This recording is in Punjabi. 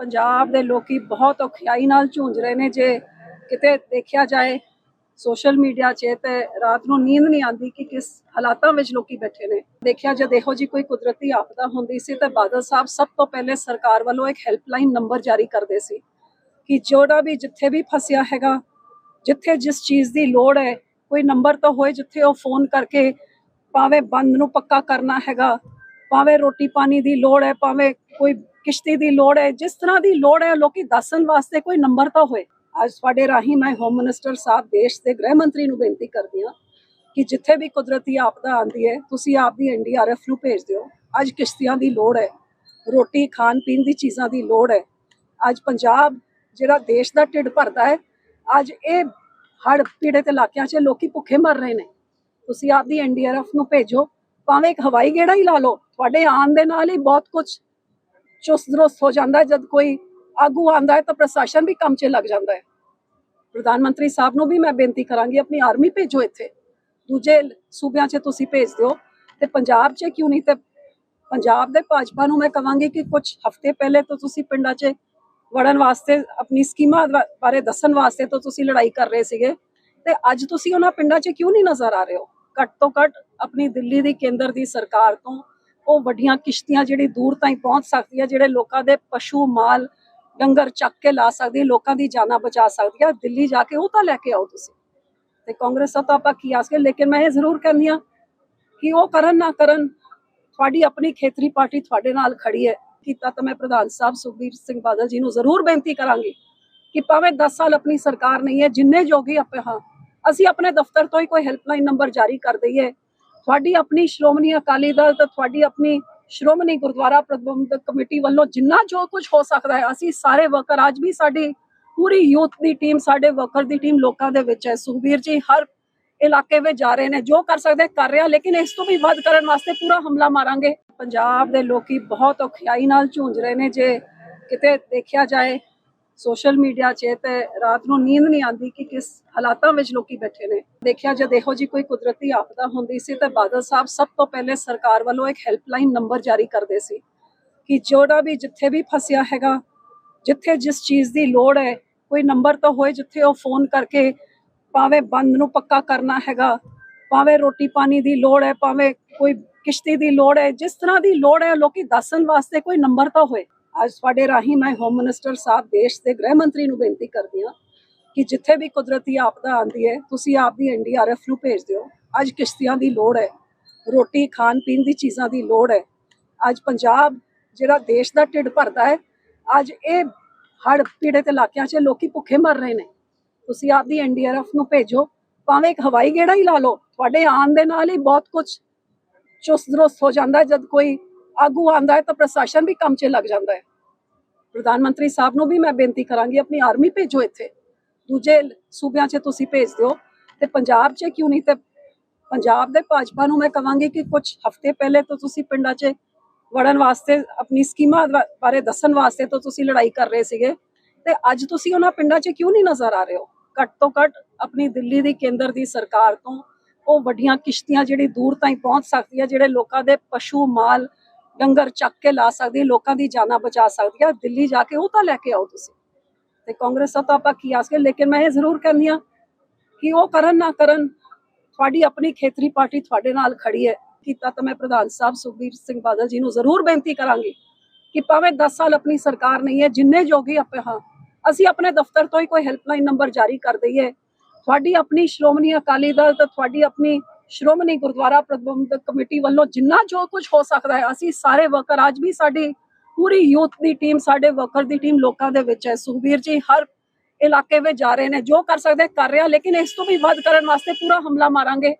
ਪੰਜਾਬ ਦੇ ਲੋਕੀ ਬਹੁਤ ਔਖਿਆਈ ਨਾਲ ਝੂੰਝ ਰਹੇ ਨੇ ਜੇ ਕਿਤੇ ਦੇਖਿਆ ਜਾਏ ਸੋਸ਼ਲ ਮੀਡੀਆ 'ਚ ਤੇ ਰਾਤ ਨੂੰ ਨੀਂਦ ਨਹੀਂ ਆਉਂਦੀ ਕਿ ਕਿਸ ਹਾਲਾਤਾਂ ਵਿੱਚ ਲੋਕੀ ਬੈਠੇ ਨੇ। ਦੇਖਿਆ ਜਦ ਇਹੋ ਜੀ ਕੋਈ ਕੁਦਰਤੀ ਆਪਦਾ ਹੁੰਦੀ ਸੀ ਤਾਂ ਬਾਦਲ ਸਾਹਿਬ ਸਭ ਤੋਂ ਪਹਿਲੇ ਸਰਕਾਰ ਵੱਲੋਂ ਇੱਕ ਹੈਲਪਲਾਈਨ ਨੰਬਰ ਜਾਰੀ ਕਰਦੇ ਸੀ ਕਿ ਜਿਹੜਾ ਵੀ ਜਿੱਥੇ ਵੀ ਫਸਿਆ ਹੈਗਾ, ਜਿੱਥੇ ਜਿਸ ਚੀਜ਼ ਦੀ ਲੋੜ ਹੈ, ਕੋਈ ਨੰਬਰ ਤਾਂ ਹੋਏ ਜਿੱਥੇ ਉਹ ਫੋਨ ਕਰਕੇ ਭਾਵੇਂ ਬੰਦ ਨੂੰ ਪੱਕਾ ਕਰਨਾ ਹੈਗਾ, ਭਾਵੇਂ ਰੋਟੀ ਪਾਣੀ ਦੀ ਲੋੜ ਹੈ, ਭਾਵੇਂ ਕੋਈ ਕਿਸ਼ਤੀ ਦੀ ਲੋੜ ਹੈ, ਜਿਸ ਤਰ੍ਹਾਂ ਦੀ ਲੋੜ ਹੈ, ਲੋਕੀ ਦੱਸਣ ਵਾਸਤੇ ਕੋਈ ਨੰਬਰ ਤਾਂ ਹੋਏ। ਅੱਜ ਤੁਹਾਡੇ ਰਾਹੀਂ ਮੈਂ ਹੋਮ ਮਿਨਿਸਟਰ ਸਾਹਿਬ, ਦੇਸ਼ ਦੇ ਗ੍ਰਹਿ ਮੰਤਰੀ ਨੂੰ ਬੇਨਤੀ ਕਰਦੀ ਹਾਂ ਕਿ ਜਿੱਥੇ ਵੀ ਕੁਦਰਤੀ ਆਪਦਾ ਆਉਂਦੀ ਹੈ, ਤੁਸੀਂ ਆਪ ਦੀ ਐਨਡੀਆਰਐਫ ਨੂੰ ਭੇਜ ਦਿਓ। ਅੱਜ ਕਿਸ਼ਤੀਆਂ ਦੀ ਲੋੜ ਹੈ, ਰੋਟੀ, ਖਾਣ ਪੀਣ ਦੀ ਚੀਜ਼ਾਂ ਦੀ ਲੋੜ ਹੈ। ਅੱਜ ਪੰਜਾਬ ਜਿਹੜਾ ਦੇਸ਼ ਦਾ ਢਿੱਡ ਭਰਦਾ ਹੈ, ਅੱਜ ਇਹ ਹੜ ਪੀੜਤ ਇਲਾਕਿਆਂ 'ਚ ਲੋਕੀ ਭੁੱਖੇ ਮਰ ਰਹੇ ਨੇ। ਤੁਸੀਂ ਆਪਦੀ ਐਨਡੀਆਰਐਫ ਨੂੰ ਭੇਜੋ, ਭਾਵੇਂ ਇੱਕ ਹਵਾਈ ਗੇੜਾ ਹੀ ਲਾ ਲਓ, ਤੁਹਾਡੇ ਆਉਣ ਦੇ ਨਾਲ ਹੀ ਬਹੁਤ ਕੁਝ ਚੁਸਤ ਦਰੁਸਤ ਹੋ ਜਾਂਦਾ ਜਦ ਕੋਈ ਆਗੂ ਆਂਦਾ ਹੈ ਤਾਂ ਪ੍ਰਸ਼ਾਸਨ ਵੀ ਕੰਮ 'ਚ ਲੱਗ ਜਾਂਦਾ ਹੈ। ਪ੍ਰਧਾਨ ਮੰਤਰੀ ਸਾਹਿਬ ਨੂੰ ਵੀ ਮੈਂ ਬੇਨਤੀ ਕਰਾਂਗੀ, ਆਪਣੀ ਆਰਮੀ ਭੇਜੋ ਇੱਥੇ। ਦੂਜੇ ਸੂਬਿਆਂ 'ਚ ਤੁਸੀਂ ਭੇਜ ਦਿਓ ਤੇ ਪੰਜਾਬ 'ਚ ਕਿਉਂ ਨਹੀਂ ਤੇ ਪੰਜਾਬ ਦੇ ਭਾਜਪਾ ਨੂੰ ਮੈਂ ਕਹਾਂਗੀ ਕਿ ਕੁਝ ਹਫ਼ਤੇ ਪਹਿਲੇ ਤੋਂ ਤੁਸੀਂ ਪਿੰਡਾਂ 'ਚ ਵੜਨ ਵਾਸਤੇ, ਆਪਣੀ ਸਕੀਮਾਂ ਬਾਰੇ ਦੱਸਣ ਵਾਸਤੇ ਤੋਂ ਤੁਸੀਂ ਲੜਾਈ ਕਰ ਰਹੇ ਸੀਗੇ। ਤੇ ਅੱਜ ਤੁਸੀਂ ਉਹਨਾਂ ਪਿੰਡਾਂ 'ਚ ਕਿਉਂ ਨਹੀਂ ਨਜ਼ਰ ਆ ਰਹੇ ਹੋ? ਘੱਟ ਤੋਂ ਘੱਟ ਆਪਣੀ ਦਿੱਲੀ ਦੀ ਕੇਂਦਰ ਦੀ ਸਰਕਾਰ ਤੋਂ ਉਹ ਵੱਡੀਆਂ ਕਿਸ਼ਤੀਆਂ ਜਿਹੜੀ ਦੂਰ ਤਾਈਂ ਪਹੁੰਚ ਸਕਦੀ ਹੈ, ਜਿਹੜੇ ਲੋਕਾਂ ਦੇ ਪਸ਼ੂ, ਮਾਲ ਡੰਗਰ ਚੱਕ ਕੇ ਲਾ ਸਕਦੀ ਲੋਕਾਂ ਦੀ ਜਾਨਾਂ ਬਚਾ ਸਕਦੀ ਹੈ। ਦਿੱਲੀ ਜਾ ਕੇ ਉਹ ਤਾਂ ਲੈ ਕੇ ਆਓ ਤੁਸੀਂ। ਤੇ ਕਾਂਗਰਸ ਦਾ ਤਾਂ ਆਪਾਂ ਕੀ ਆਸ ਕੇ ਲੇਕਿਨ ਮੈਂ ਇਹ ਜ਼ਰੂਰ ਕਹਿੰਦੀ ਹਾਂ ਕਿ ਉਹ ਕਰਨ ਨਾ ਕਰਨ, ਤੁਹਾਡੀ ਆਪਣੀ ਖੇਤਰੀ ਪਾਰਟੀ ਤੁਹਾਡੇ ਨਾਲ ਖੜੀ ਹੈ। ਕੀਤਾ ਤਾਂ ਮੈਂ ਪ੍ਰਧਾਨ ਸਾਹਿਬ ਸੁਖਬੀਰ ਸਿੰਘ ਬਾਦਲ ਜੀ ਨੂੰ ਜ਼ਰੂਰ ਬੇਨਤੀ ਕਰਾਂਗੀ ਕਿ ਭਾਵੇਂ 10 ਸਾਲ ਆਪਣੀ ਸਰਕਾਰ ਨਹੀਂ ਹੈ, ਜਿੰਨੇ ਜੋਗੀ ਆਪਾਂ ਹਾਂ, ਅਸੀਂ ਆਪਣੇ ਦਫ਼ਤਰ ਤੋਂ ਹੀ ਕੋਈ ਹੈਲਪਲਾਈਨ ਨੰਬਰ ਜਾਰੀ ਕਰ ਦਈਏ। ਤੁਹਾਡੀ ਆਪਣੀ ਸ਼੍ਰੋਮਣੀ ਅਕਾਲੀ ਦਲ ਤੇ ਤੁਹਾਡੀ ਆਪਣੀ ਸ਼੍ਰੋਮਣੀ ਗੁਰਦੁਆਰਾ ਪ੍ਰਬੰਧਕ ਕਮੇਟੀ ਵੱਲੋਂ ਜਿੰਨਾ ਜੋ ਕੁਝ ਹੋ ਸਕਦਾ ਹੈ, ਅਸੀਂ ਸਾਰੇ ਵਰਕਰ ਅੱਜ ਵੀ ਸਾਡੀ ਪੂਰੀ ਯੂਥ ਦੀ ਟੀਮ, ਸਾਡੇ ਵਰਕਰ ਦੀ ਟੀਮ ਲੋਕਾਂ ਦੇ ਵਿੱਚ ਹੈ। ਸੁਖਬੀਰ ਜੀ, ਹਰ ਇਲਾਕੇ ਵਿੱਚ ਜਾ ਰਹੇ ਨੇ, ਜੋ ਕਰ ਸਕਦੇ ਕਰ ਰਿਹਾ, ਲੇਕਿਨ ਇਸ ਤੋਂ ਵੀ ਵੱਧ ਕਰਨ ਵਾਸਤੇ ਪੂਰਾ ਹਮਲਾ ਮਾਰਾਂਗੇ। ਪੰਜਾਬ ਦੇ ਲੋਕੀ ਬਹੁਤ ਔਖਿਆਈ ਨਾਲ ਝੂੰਝ ਰਹੇ ਨੇ, ਜੇ ਕਿਤੇ ਦੇਖਿਆ ਜਾਏ ਸੋਸ਼ਲ ਮੀਡੀਆ 'ਚ ਤੇ ਰਾਤ ਨੂੰ ਨੀਂਦ ਨਹੀਂ ਆਉਂਦੀ ਕਿ ਕਿਸ ਹਾਲਾਤਾਂ ਵਿੱਚ ਲੋਕੀ ਬੈਠੇ ਨੇ। ਦੇਖਿਆ ਜਦ ਇਹੋ ਜੀ, ਕੋਈ ਕੁਦਰਤੀ ਆਪਦਾ ਹੁੰਦੀ ਸੀ ਤਾਂ ਬਾਦਲ ਸਾਹਿਬ ਸਭ ਤੋਂ ਪਹਿਲੇ ਸਰਕਾਰ ਵੱਲੋਂ ਇੱਕ ਹੈਲਪਲਾਈਨ ਨੰਬਰ ਜਾਰੀ ਕਰਦੇ ਸੀ ਕਿ ਜਿਹੜਾ ਵੀ ਜਿੱਥੇ ਵੀ ਫਸਿਆ ਹੈਗਾ, ਜਿੱਥੇ ਜਿਸ ਚੀਜ਼ ਦੀ ਲੋੜ ਹੈ, ਕੋਈ ਨੰਬਰ ਤਾਂ ਹੋਏ ਜਿੱਥੇ ਉਹ ਫੋਨ ਕਰਕੇ ਭਾਵੇਂ ਬੰਦ ਨੂੰ ਪੱਕਾ ਕਰਨਾ ਹੈਗਾ, ਭਾਵੇਂ ਰੋਟੀ ਪਾਣੀ ਦੀ ਲੋੜ ਹੈ, ਭਾਵੇਂ ਕੋਈ ਕਿਸ਼ਤੀ ਦੀ ਲੋੜ ਹੈ, ਜਿਸ ਤਰ੍ਹਾਂ ਦੀ ਲੋੜ ਹੈ, ਲੋਕੀ ਦੱਸਣ ਵਾਸਤੇ ਕੋਈ ਨੰਬਰ ਤਾਂ ਹੋਏ। ਅੱਜ ਤੁਹਾਡੇ ਰਾਹੀਂ ਮੈਂ ਹੋਮ ਮਿਨਿਸਟਰ ਸਾਹਿਬ, ਦੇਸ਼ ਦੇ ਗ੍ਰਹਿ ਮੰਤਰੀ ਨੂੰ ਬੇਨਤੀ ਕਰਦੀ ਹਾਂ ਕਿ ਜਿੱਥੇ ਵੀ ਕੁਦਰਤੀ ਆਪਦਾ ਆਂਦੀ ਹੈ, ਤੁਸੀਂ ਆਪ ਦੀ ਐਨਡੀਆਰਐਫ ਨੂੰ ਭੇਜ ਦਿਓ। ਅੱਜ ਕਿਸ਼ਤੀਆਂ ਦੀ ਲੋੜ ਹੈ, ਰੋਟੀ, ਖਾਣ ਪੀਣ ਦੀ ਚੀਜ਼ਾਂ ਦੀ ਲੋੜ ਹੈ। ਅੱਜ ਪੰਜਾਬ ਜਿਹੜਾ ਦੇਸ਼ ਦਾ ਢਿੱਡ ਭਰਦਾ ਹੈ, ਅੱਜ ਇਹ ਹੜ ਪੀੜਤ ਇਲਾਕਿਆਂ 'ਚ ਲੋਕੀ ਭੁੱਖੇ ਮਰ ਰਹੇ ਨੇ। ਤੁਸੀਂ ਆਪਦੀ ਐਨਡੀਆਰਐਫ ਨੂੰ ਭੇਜੋ, ਭਾਵੇਂ ਇੱਕ ਹਵਾਈ ਗੇੜਾ ਹੀ ਲਾ ਲਓ, ਤੁਹਾਡੇ ਆਉਣ ਦੇ ਨਾਲ ਹੀ ਬਹੁਤ ਕੁਝ ਚੁਸਤ ਦਰੁਸਤ ਹੋ ਜਾਂਦਾ ਜਦ ਕੋਈ ਆਗੂ ਆਂਦਾ ਹੈ ਤਾਂ ਪ੍ਰਸ਼ਾਸਨ ਵੀ ਕੰਮ 'ਚ ਲੱਗ ਜਾਂਦਾ ਹੈ। ਪ੍ਰਧਾਨ ਮੰਤਰੀ ਸਾਹਿਬ ਨੂੰ ਵੀ ਮੈਂ ਬੇਨਤੀ ਕਰਾਂਗੀ, ਆਪਣੀ ਆਰਮੀ ਭੇਜੋ ਇੱਥੇ। ਦੂਜੇ ਸੂਬਿਆਂ 'ਚ ਤੁਸੀਂ ਭੇਜ ਦਿਓ ਤੇ ਪੰਜਾਬ 'ਚ ਕਿਉਂ ਨਹੀਂ ਤੇ ਪੰਜਾਬ ਦੇ ਭਾਜਪਾ ਨੂੰ ਮੈਂ ਕਹਾਂਗੀ ਕਿ ਕੁਝ ਹਫ਼ਤੇ ਪਹਿਲੇ ਤੋਂ ਤੁਸੀਂ ਪਿੰਡਾਂ 'ਚ ਵੜਨ ਵਾਸਤੇ, ਆਪਣੀ ਸਕੀਮਾਂ ਬਾਰੇ ਦੱਸਣ ਵਾਸਤੇ ਤੋਂ ਤੁਸੀਂ ਲੜਾਈ ਕਰ ਰਹੇ ਸੀਗੇ। ਤੇ ਅੱਜ ਤੁਸੀਂ ਉਹਨਾਂ ਪਿੰਡਾਂ 'ਚ ਕਿਉਂ ਨਹੀਂ ਨਜ਼ਰ ਆ ਰਹੇ ਹੋ? ਘੱਟ ਤੋਂ ਘੱਟ ਆਪਣੀ ਦਿੱਲੀ ਦੀ ਕੇਂਦਰ ਦੀ ਸਰਕਾਰ ਤੋਂ ਉਹ ਵੱਡੀਆਂ ਕਿਸ਼ਤੀਆਂ ਜਿਹੜੀ ਦੂਰ ਤਾਈਂ ਪਹੁੰਚ ਸਕਦੀ ਹੈ, ਜਿਹੜੇ ਲੋਕਾਂ ਦੇ ਪਸ਼ੂ ਮਾਲ ਡੰਗਰ ਚੱਕ ਕੇ ਲਾ ਸਕਦੀ, ਲੋਕਾਂ ਦੀ ਜਾਨਾਂ ਬਚਾ ਸਕਦੀ ਹੈ ਦਿੱਲੀ ਜਾ ਕੇ ਉਹ ਤਾਂ ਲੈ ਕੇ ਆਓ ਤੁਸੀਂ। ਤੇ ਕਾਂਗਰਸ ਦਾ ਤਾਂ ਆਪਾਂ ਕੀ ਆਸ ਕੇ ਲੇਕਿਨ ਮੈਂ ਇਹ ਜ਼ਰੂਰ ਕਹਿੰਦੀ ਹਾਂ ਕਿ ਉਹ ਕਰਨ ਨਾ ਕਰਨ, ਤੁਹਾਡੀ ਆਪਣੀ ਖੇਤਰੀ ਪਾਰਟੀ ਤੁਹਾਡੇ ਨਾਲ ਖੜੀ ਹੈ। ਕੀਤਾ ਤਾਂ ਮੈਂ ਪ੍ਰਧਾਨ ਸਾਹਿਬ ਸੁਖਬੀਰ ਸਿੰਘ ਬਾਦਲ ਜੀ ਨੂੰ ਜ਼ਰੂਰ ਬੇਨਤੀ ਕਰਾਂਗੀ ਕਿ ਭਾਵੇਂ 10 ਸਾਲ ਆਪਣੀ ਸਰਕਾਰ ਨਹੀਂ ਹੈ, ਜਿੰਨੇ ਜੋਗੀ ਆਪਾਂ ਹਾਂ, ਅਸੀਂ ਆਪਣੇ ਦਫ਼ਤਰ ਤੋਂ ਹੀ ਕੋਈ ਹੈਲਪਲਾਈਨ ਨੰਬਰ ਜਾਰੀ ਕਰ ਦਈਏ। ਤੁਹਾਡੀ ਆਪਣੀ ਸ਼੍ਰੋਮਣੀ ਅਕਾਲੀ ਦਲ ਤੇ ਤੁਹਾਡੀ ਆਪਣੀ ਸ਼੍ਰੋਮਣੀ ਗੁਰਦੁਆਰਾ ਪ੍ਰਬੰਧਕ ਕਮੇਟੀ ਵੱਲੋਂ ਜਿੰਨਾ ਜੋ ਕੁਝ ਹੋ ਸਕਦਾ ਹੈ, ਅਸੀਂ ਸਾਰੇ ਵਰਕਰ, ਅੱਜ ਵੀ ਸਾਡੀ ਪੂਰੀ ਯੂਥ ਦੀ ਟੀਮ, ਸਾਡੇ ਵਰਕਰ ਦੀ ਟੀਮ ਲੋਕਾਂ ਦੇ ਵਿੱਚ ਹੈ। ਸੁਖਬੀਰ ਜੀ, ਹਰ ਇਲਾਕੇ ਵਿੱਚ ਜਾ ਰਹੇ ਨੇ, ਜੋ ਕਰ ਸਕਦੇ ਕਰ ਰਿਹਾ, ਲੇਕਿਨ ਇਸ ਤੋਂ ਵੀ ਵੱਧ ਕਰਨ ਵਾਸਤੇ ਪੂਰਾ ਹਮਲਾ ਮਾਰਾਂਗੇ।